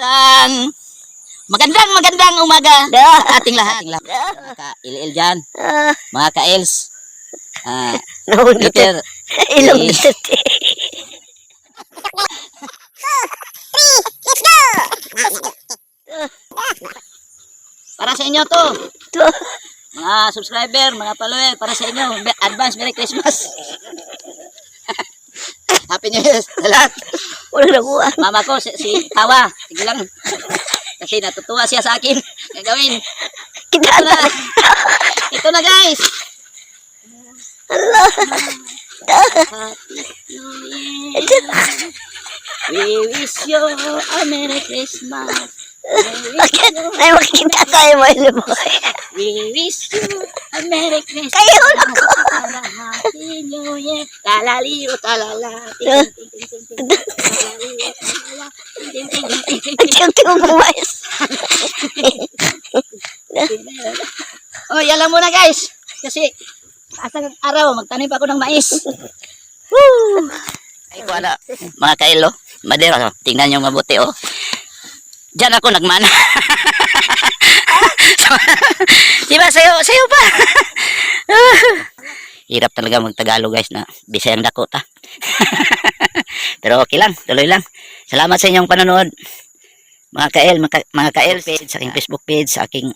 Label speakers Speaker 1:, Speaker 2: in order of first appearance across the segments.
Speaker 1: Isang magandang magandang umaga sa ating lahat. Ating lahat. Mga ka-il-il dyan,
Speaker 2: Ah,
Speaker 1: mga ka-ils. Ah, Peter,
Speaker 2: Ilong dito.
Speaker 1: para sa inyo to. Mga subscriber, mga follower, para sa inyo. Advance Merry Christmas. Happy New Year sa lahat.
Speaker 2: Walang nakuha.
Speaker 1: Mama ko, si, si Tawa. Sige lang. Kasi natutuwa siya sa akin. Gagawin.
Speaker 2: Kita
Speaker 1: na. Ito na guys. We wish you a Merry Christmas.
Speaker 2: Bakit? Ay, makikita tayo mo mo.
Speaker 1: We wish you a Merry Christmas.
Speaker 2: Kayo na ko.
Speaker 1: And a Happy New Year. Talaliro, talala. Ting, ting, ting, ting, ting. Talaliro, talala. Ting, ting, ting, ting, ting, ting.
Speaker 2: Tiyok mo bumayas.
Speaker 1: Oh, yalan muna guys. Kasi asang araw, magtanim pa ako ng mais. Woo! Ay, wala. Mga kailo, madero, tingnan nyo mabuti, oh. Diyan ako nagmana. so, di ba, sayo, sayo pa. Hirap talaga magtagalog guys na Bisayang Dakota. Pero okay lang, tuloy lang. Salamat sa inyong panonood. Mga kael, mga, mga kael page, sa aking Facebook page, sa aking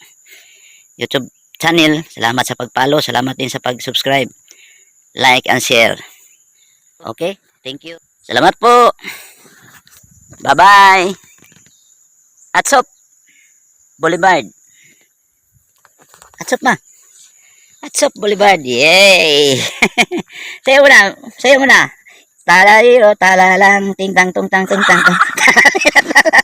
Speaker 1: YouTube channel. Salamat sa pag-follow. Salamat din sa pag-subscribe. Like and share. Okay? Thank you. Salamat po. Bye-bye. Atsop. Boulevard. Atsop ma. Atsop Boulevard. Yay! sayo mo na. Sayo mo na. Talaliro, talalang, ting tang tung tang tung tang tung.